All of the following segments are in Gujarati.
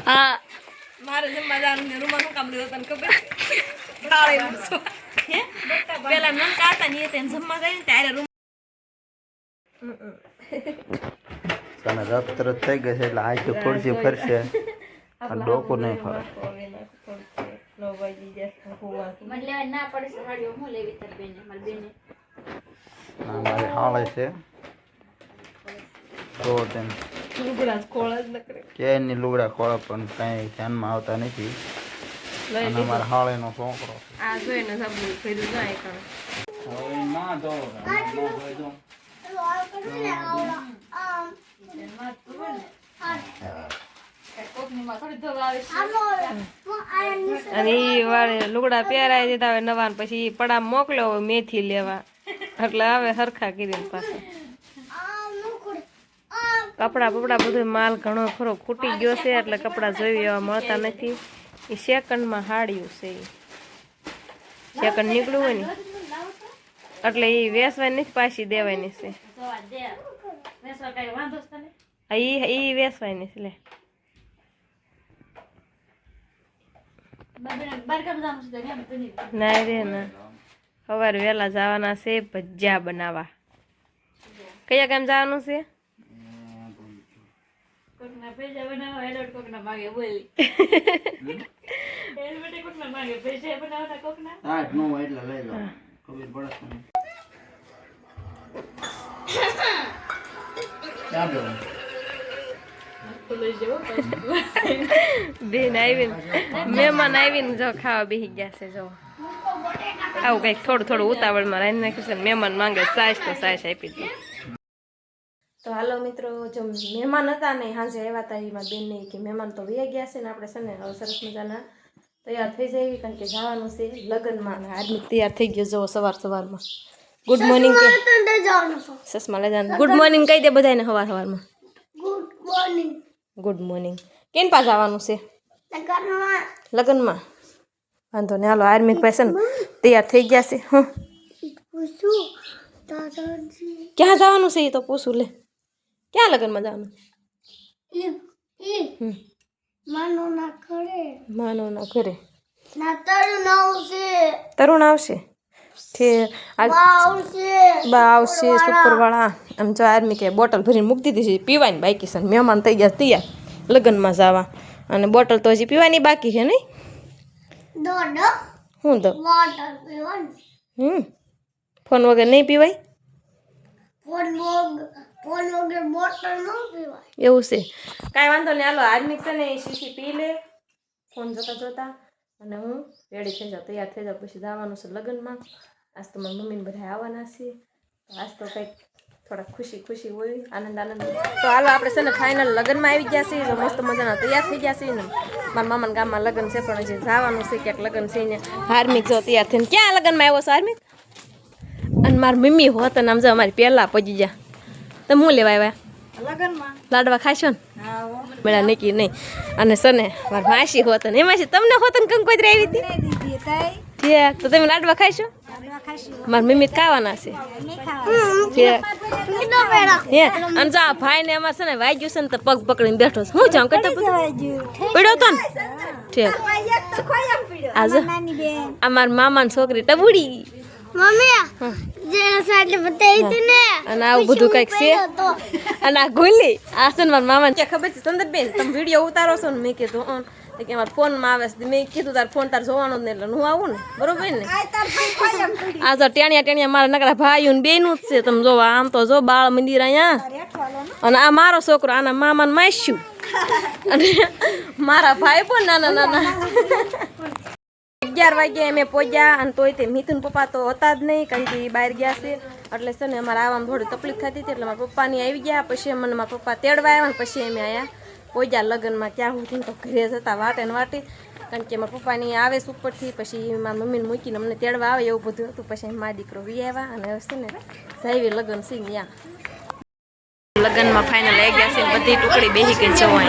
હા મારે જમવા જવાનું ને રૂમમાં શું કામ લેવું તને ખબર. હે પેલા નનકા હતા ને તેને જમવા જાય ને ત્યારે રૂમ તને રત તરત થઈ ગઈ છે એટલે આજ તો ખુરશી ફરશે આ ડોકું નહીં ફરે મારી હાળે છે તો જ કરે કે એની લુગડા ખોળા પણ કાંઈ ધ્યાનમાં આવતા નથી. અને અમારા હાળેનો છોકરો આ જોઈને સાબુ ફેર્યું જાય કાં ના દો કોકની માં થોડી ધોવા આવે છે. અને ઈ વાળે લુગડા પહેરાવી દીધા હવે નવા પછી પડા મોકલ્યો હવે મેથી લેવા. એટલે હવે સરખા કરીને પાછા. કપડા બપડા બધું માલ ઘણો ખરો ખૂટી ગયો છે એટલે કપડાં જોઈ એવા મળતા નથી. એ સેકન્ડમાં હાડ્યું છે એ. સેકન્ડ નીકળ્યું હોય ને, એટલે એ વેસવાની નથી, પાછી દેવાની છે. ઈ વેસવાની છે લે. કામ ના રે ના. સવારે વહેલા જવાના છે, ભજીયા બનાવવા. કયા ગામ જવાનું છે? કોકના પૈસા બનાવવા એડોડ કોકના માગે બોલી. એલ બેટે કોકના માગે પૈસા બનાવતા કોકના? આઠ નવ એટલે લઈ લો. ખબર પડે છે ને. ક્યાં જવું? બેન આવીને મહેમાન આવીને જો ખાવા બેસી ગયા છે જો. આવું કંઈક થોડું થોડું ઉતાવળમાં રાંધી નાખ્યું છે મહેમાન માંગે સાસ તો સાસ આપી દો. તો હાલો મિત્રો જો મહેમાન હતા ને સાંજે આવ્યા હતા એમાં બેનને કે મહેમાન તો વ્યા ગયા છે ને આપણે છે ને હવે સરસ મજાના તૈયાર થઈ જાય કારણ કે જવાનું છે લગ્નમાં આદમી તૈયાર થઈ ગયો જુઓ સવાર સવારમાં. ગુડ મોર્નિંગ કે સસમા લઈ જવાનું ગુડ મોર્નિંગ કહી દે બધાને સવાર સવારમાં. ગુડ મોર્નિંગ ગુડ મોર્નિંગ કેન પાસે આવવાનું છે? લગ્નમાં. વાંધો ને હાલો આર્મી પેશન તૈયાર થઈ ગયા છે હં. ક્યાં જવાનું છે એ તો પૂછું લે. ક્યાં લગ્નમાં જવાનું. માનો ના ઘરે. તરુણ આવશે. બા આવશે. સુપરવાળા આમ જો આર્મી કે બોટલ ભરીને મૂકી દીધી છે પીવાની બાકી છે. મહેમાન થઈ ગયા તૈયાર. લગ્નમાં જવા. અને બોટલ તો હજી પીવાની બાકી છે નહીં? હું તો હમ. ફોન વગર નહીં પીવાય? એવું છે. કાંઈ વાંધો નહીં હાલો આર્મી છે ને એ શીશી પી લે. ફોન જોતા જોતા અને હું રેડી થઈ જાઉં તૈયાર થઈ જાઉં. પછી જવાનું છે લગ્નમાં. આજ તો મારી મમ્મીને બધા આવવાના છે. તો આજ તો કંઈક થોડા ખુશી ખુશી હોય આનંદ આનંદ. તો હાલો આપણે છે ને ફાઇનલ લગ્નમાં આવી ગયા છીએ. મસ્ત મજાના તૈયાર થઈ ગયા છીએ ને. મારા મામાના ગામમાં લગ્ન છે પણ હજી જવાનું છે ક્યાંક લગ્ન છે ને. હાર્મિક જો તૈયાર થઈને ક્યાં લગ્નમાં આવ્યો છે હાર્મિક અને મારી મમ્મી હોત અને આમ જો અમારી પહેલાં પહોંચી ગયા. તમે હું લેવા આવ્યા? લાડવા ખાશો ને? મેળા નીકળી નહીં. અને સને મારા માસી હોત ને એમાં તમને હોત ને કંકોત્રી આવી હતી? તો તમે લાડવા ખાશો? મારા મમ્મી ખાવાના છે. અને જો આ ભાઈ ને એમાં છે ને વાગ્યું છે ને તો પગ પકડીને બેઠો છે. હું જાઉં કરતો પડ્યો તો ને? ઠીક. આજે આ મારા મામાની છોકરી ટબુડી. અને આવું બધું કંઈક છે? અને આ ગોલી આ છે ને મારા મામાને. ક્યાં ખબર છે? સંદર્ભ તમે વીડિયો ઉતારો છો ને મેં કીધું ઓન તો કે મારા ફોનમાં આવે છે. મેં કીધું તાર ફોન તાર જોવાનો જ નહીં એટલે હું આવું ને? બરોબર ને? આ તો ટેણિયા ટેણિયા મારા નકરા ભાઈઓ ને બેનું જ છે. તમે જોવા આમ તો જો બાળ મંદિર અહીંયા. અને આ મારો છોકરો આના મામાને માસ્યું. અને મારા ભાઈ પણ નાના નાના. અગિયાર વાગ્યા અમે પહોંચ્યા અને તોય તે મિથુન પપ્પા તો હતા જ નહીં કારણ કે એ બહાર ગયા છે. એટલે છે ને અમારે આવવામાં થોડી તકલીફ થતી હતી એટલે મારા પપ્પાની આવી ગયા. પછી મને મારા પપ્પા તેડવા આવ્યા પછી અમે આવ્યા પહોંચ્યા લગ્નમાં ક્યાં સુધી તો ઘરે જતા વાટે ને વાટે. કારણ કે મારા પપ્પાની આવે છે ઉપરથી પછી મારા મમ્મીને મૂકીને અમને તેડવા આવે એવું બધું હતું. પછી મા દીકરો વી આવ્યા અને હવે છે ને સાહેબી લગ્ન સિંહ ત્યાં લગ્નમાં ફાઇનલ આવી ગયા છે બધી ટુકડી બેસી ગઈ જવા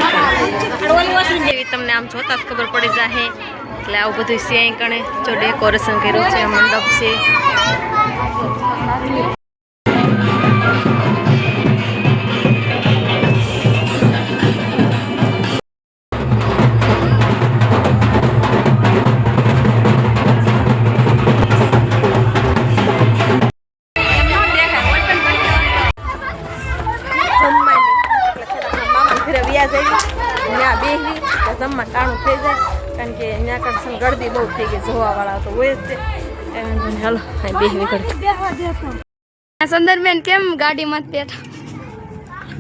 તમને આમ જોતા જ ખબર પડી જાહે? એટલે આવું બધું સિંહ કણે. જો ડેકોરેશન કર્યું છે, મંડપ છે. જમવા ટાણું થઈ જાય. કારણ કે ત્યાં કરશન ગળદી બહુ થઈ ગઈ જોવાવાળા તો હોય જ છે. હાલો બેહવી ઘડી સુંદરબેન કેમ ગાડીમાં બેઠા?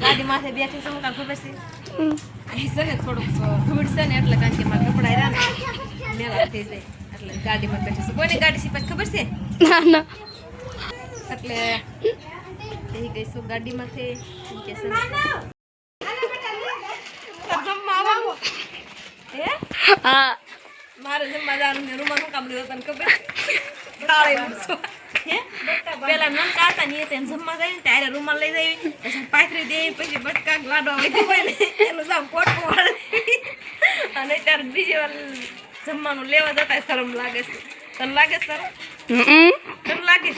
ગાડી માથે બેઠી છું કાં ખબર છે? છે ને થોડુંક ધૂળ છે ને એટલે કારણ કે મારા કપડા રહ્યા ને મેલા થઈ જાય એટલે ગાડીમાં બેઠી છું. કોઈને ગાડી સિપાઈ ખબર છે? ના ના. એટલે એ ગઈ ગાડીમાંથી. કે છે ને જમવા આવવાનું. હે. મારે જમવા જવાનું ને રૂમાલ હું કામ લીધો તને ખબર? તાળી મૂકશો. હે? પેલા નનકા હતા ને તેને જમવા જાય ને ત્યારે રૂમાલ લઈ જાય પછી પાથરી દે પછી બટકા લાડવા વધી હોય ને એનું જામ પોટકું વાળે. અને ત્યારે બીજી વાર જમવાનું લેવા જતા શરમ લાગે છે. તને લાગે છે શરમ? તને લાગે?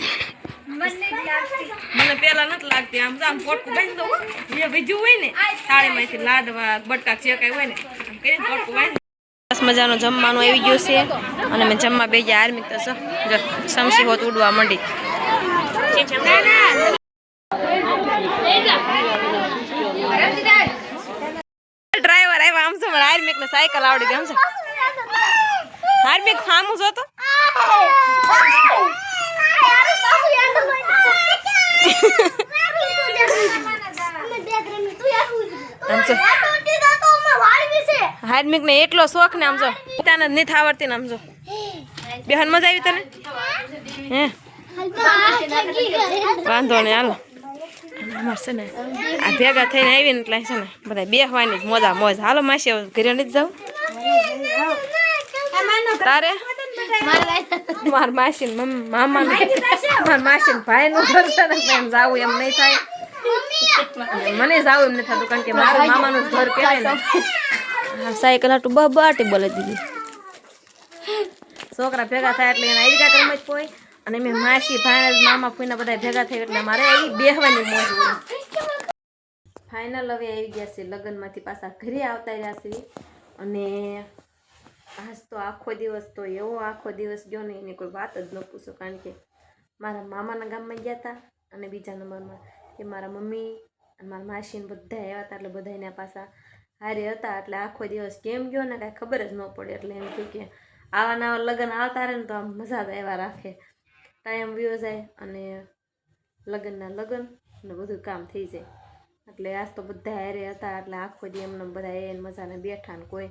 મને પેલા નથી લાગતી. આમ આમ પોટકું બાંધી દઉં જે બીજું હોય ને થાળીમાંથી લાડવા બટકા જે હોય ને કરીને પોટકું બાંધી સરસ મજાનું જમવાનું આવી ગયું છે. અને મેં જમવા બે ગયા આર્મી તો સમસી હોત ઉડવા માંડી. ડ્રાઈવર આવ્યા આમ છે મને આર્મિક ને સાયકલ આવડી ગઈ, આમ છે. આર્મિક ખામું જોતો? આમ જો હાર્મિક ને એટલો શોખ ને આમ જો. તને નથી આવડતી ને આમ જો. બેહન મજા આવી તને? હે? વાંધો નહીં, હાલો. મળશે ને આ ભેગા થઈને આવીને એટલે છે ને બધા બેહવાની જ મોજા મોજ. હાલો માસી ઘરે નથી જાઉં? તારે? માર માસી મામા માર માસી ભાઈ નું ઘર છે ને, એમ જાવું એમ નહીં થાય. મને જાવું એમ નથી થતું, કારણ કે મારું મામાનું ઘર કહેવાય ને. સાયકલ હાટું બાટી બોલે દીધી. છોકરા ભેગા થાય એટલે એના આઈડિકા કરમ જ પોઈ અને મેં માસી ભાઈ મામા, ફૂઈના બધા ભેગા થયા એટલે મારે એ બેહવાની મોજ ફાઇનલ હવે આવી ગયા છે, લગ્નમાંથી પાછા ઘરે આવતા રહ્યા છે. અને આજ તો આખો દિવસ તો એવો આખો દિવસ ગયો ને, એની કોઈ વાત જ ન પૂછો, કારણ કે મારા મામાના ગામમાં ગયા હતા અને બીજા નંબરમાં કે મારા મમ્મી અને મારા માસીને બધા આવ્યા હતા એટલે બધાને પાછા હારે હતા એટલે આખો દિવસ કેમ ગયો ને કાંઈ ખબર જ ન પડે એટલે એમ થયું કે આવા નવા લગ્ન આવતા રહે ને તો આમ મજા જ આવ્યા રાખે. ટાઈમ વ્યો જાય અને લગ્નના લગ્ન ને બધું કામ થઈ જાય. એટલે આજ તો બધા હારે હતા એટલે આખો દી એમને બધા એને મજાને બેઠા ને કોઈ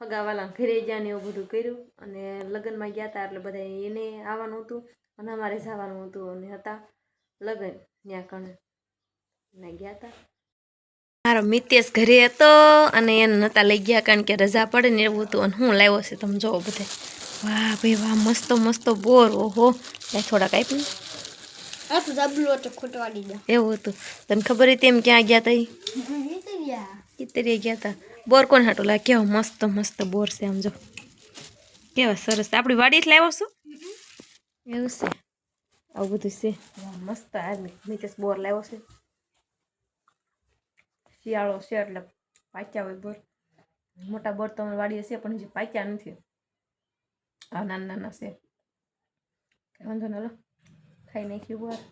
હગાવાલા ઘરે ગયા ને એવું બધું કર્યું. અને લગ્નમાં ગયા હતા એટલે બધા એને આવવાનું હતું અને અમારે જવાનું હતું અને હતા લગ્ન ત્યાં કણે ગયા હતા મારો મિતેશ ઘરે હતો અને એને નતા લઈ ગયા કારણ કે રજા પડે ને એવું હતું અને હું લાવ્યો છે તમે જોવો બધે. વાહ ભાઈ વાહ મસ્ત મસ્ત બોર ઓહો. લે થોડાક આપ્યું. એવું હતું. તને ખબર હતી એમ ક્યાં ગયા ઈ? કિતરીએ ગયા હતા બોર કોણ હાટું લાગે? કેવો મસ્ત મસ્ત બોર છે આમ જો. કેવા સરસ. આપણી વાડી જ લાવ્યો છું? એવું છે. આવું બધું છે. મસ્ત આ મિતેશ બોર લાવ્યો છે. શિયાળો છે એટલે પાક્યા હોય બોર મોટા બોર તો અમારી વાડીએ છે, પણ હજી પાક્યા નથી. આ નાના નાના છે. વાંધો ન લો. ખાઈ નાખ્યું બોર